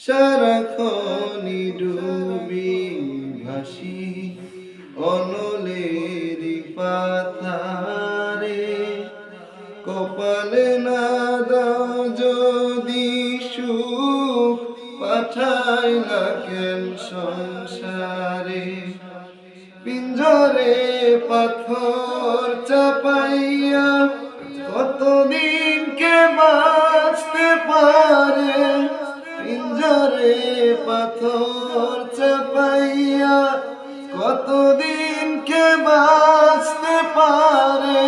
সারাক্ষণই ডুবি ভাসি অনলেরি পাথারে কপালে না দাও যদি সুখ পাঠাই না কেন সংসারে? পিঞ্জরে পাথর চাপাইয়া পিঞ্জরে পাথর চাপাইয়া কতদিন কে বাঁচতে পারে?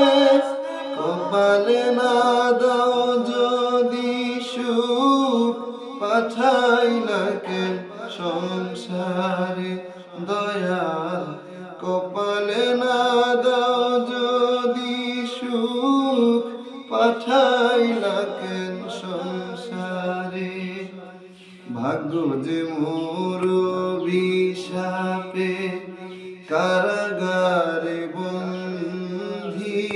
কপালে না দাও যদি সুখ পাঠাই না কেন সংসারে দয়াল। কপালে না ভাগ্য যে মোর বিষাপে কারাগারে বন্ধি,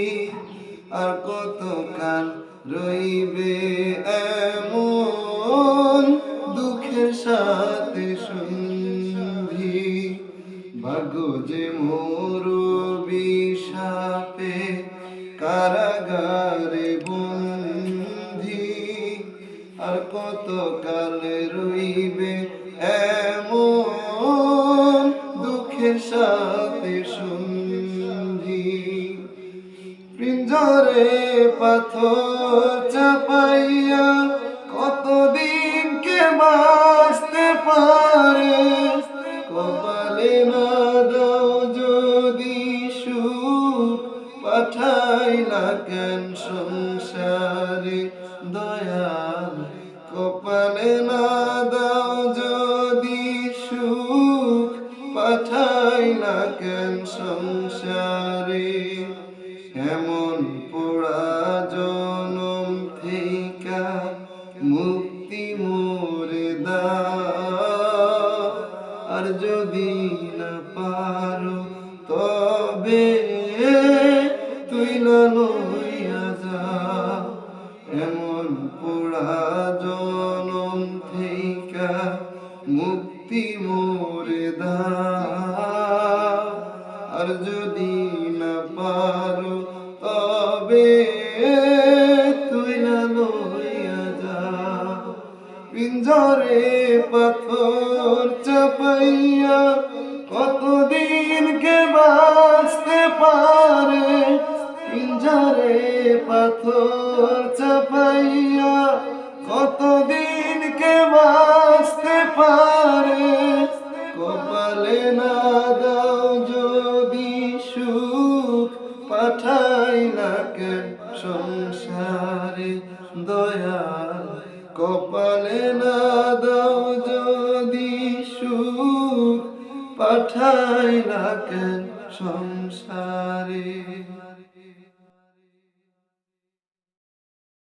আর কতকাল রইবে এমন দুঃখের সাথে সন্ধি? ভাগ্য যে মোর বিষাপে কারাগারে বন্ধি আর কত কালে রইবে এমন দুঃখের সাথে সন্ধি? পিঞ্জরে পাথর চাপাইয়া কতদিন কে বাঁচতে পারে? কপালে না দাও যদি সুখ পাঠাই না কেন সংসারে দয়াল? কপালে না দাও যদি সুখ পাঠাই না কেন সংসারে? এমন পোড়া জনম থেকা মুক্তি মোরে দাও। আর যদি না পারো তবে তুই না আর যদি না পারো, তবে তুই না লইয়া যা পিঞ্জরে পাথর চাপাইয়া কতদিন কে বাঁচতে পারে? পিঞ্জরে পাথর চাপাইয়া কতদিন সুখ পাঠাই না কেন সংসারে দয়াল। কপালে না দাও যদি সুখ পাঠাই না সংসারে।